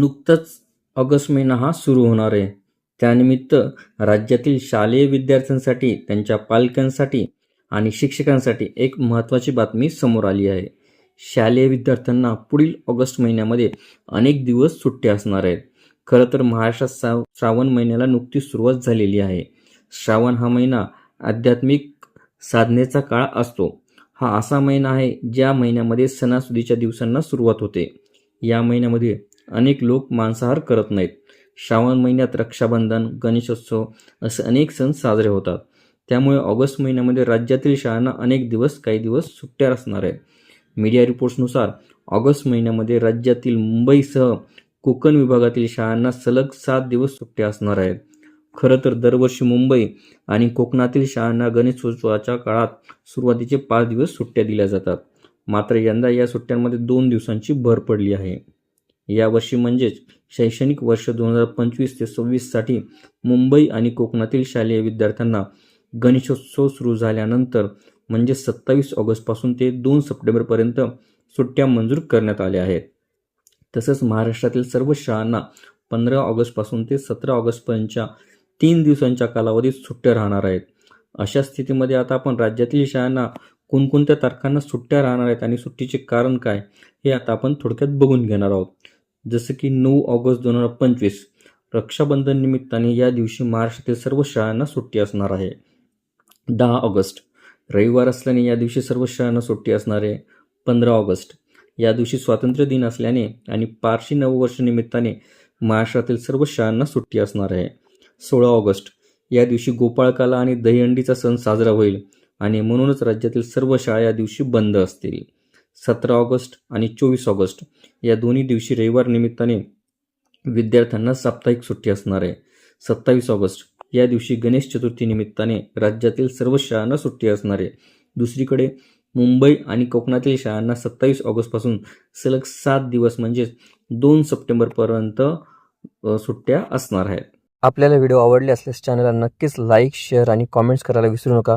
नुकताच ऑगस्ट महिना हा सुरू होणार आहे. त्यानिमित्त राज्यातील शालेय विद्यार्थ्यांसाठी त्यांच्या पालकांसाठी आणि शिक्षकांसाठी एक महत्त्वाची बातमी समोर आली आहे. शालेय विद्यार्थ्यांना पुढील ऑगस्ट महिन्यामध्ये अनेक दिवस सुट्ट्या असणार आहेत. खरं तर महाराष्ट्रात साव श्रावण महिन्याला नुकतीच सुरुवात झालेली आहे. श्रावण हा महिना आध्यात्मिक साधनेचा काळ असतो. हा असा महिना आहे ज्या महिन्यामध्ये सणासुदीच्या दिवसांना सुरुवात होते. या महिन्यामध्ये अनेक लोक मांसाहार करत नाहीत. श्रावण महिन्यात रक्षाबंधन गणेशोत्सव असे अनेक सण साजरे होतात. त्यामुळे ऑगस्ट महिन्यामध्ये राज्यातील शाळांना अनेक दिवस काही दिवस सुट्ट्या असणार आहेत. मीडिया रिपोर्ट्सनुसार ऑगस्ट महिन्यामध्ये राज्यातील मुंबईसह कोकण विभागातील शाळांना सलग सात दिवस सुट्ट्या असणार आहेत. खरं तर दरवर्षी मुंबई आणि कोकणातील शाळांना गणेशोत्सवाच्या काळात सुरुवातीचे पाच दिवस सुट्ट्या दिल्या जातात. मात्र यंदा या सुट्ट्यांमध्ये दोन दिवसांची भर पडली आहे. यावर्षी म्हणजेच शैक्षणिक वर्ष दोन हजार पंचवीस ते सव्वीससाठी मुंबई आणि कोकणातील शालेय विद्यार्थ्यांना गणेशोत्सव सुरू झाल्यानंतर म्हणजे सत्तावीस ऑगस्टपासून ते दोन सप्टेंबरपर्यंत सुट्ट्या मंजूर करण्यात आल्या आहेत. तसंच महाराष्ट्रातील सर्व शाळांना पंधरा ऑगस्टपासून ते सतरा ऑगस्टपर्यंतच्या तीन दिवसांच्या कालावधीत सुट्ट्या राहणार आहेत. अशा स्थितीमध्ये आता आपण राज्यातील शाळांना कोणकोणत्या तारखांना सुट्ट्या राहणार आहेत आणि सुट्टीचे कारण काय हे आता आपण थोडक्यात बघून घेणार आहोत. जसं की नऊ ऑगस्ट दोन हजार पंचवीस. रक्षाबंधन निमित्ताने या दिवशी महाराष्ट्रातील सर्व शाळांना सुट्टी असणार आहे. दहा ऑगस्ट. रविवार असल्याने या दिवशी सर्व शाळांना सुट्टी असणार आहे. पंधरा ऑगस्ट. या दिवशी स्वातंत्र्य दिन असल्याने आणि पारशी नववर्ष निमित्ताने महाराष्ट्रातील सर्व शाळांना सुट्टी असणार आहे. सोळा ऑगस्ट. या दिवशी गोपाळकाला आणि दहीहंडीचा सण साजरा होईल आणि म्हणूनच राज्यातील सर्व शाळा या दिवशी बंद असतील. सतरा ऑगस्ट आणि चोवीस ऑगस्ट या दोन्ही दिवशी रविवार निमित्ताने विद्यार्थ्यांना साप्ताहिक सुट्टी असणार आहे. सत्तावीस ऑगस्ट या दिवशी गणेश चतुर्थी निमित्ताने राज्यातील सर्व शाळांना सुट्टी असणार आहे. दुसरीकडे मुंबई आणि कोकणातील शाळांना सत्तावीस ऑगस्टपासून सलग सात दिवस म्हणजेच दोन सप्टेंबरपर्यंत सुट्ट्या असणार आहेत. आपल्याला व्हिडिओ आवडले असल्यास चॅनलला नक्कीच लाईक शेअर आणि कॉमेंट्स करायला विसरू नका.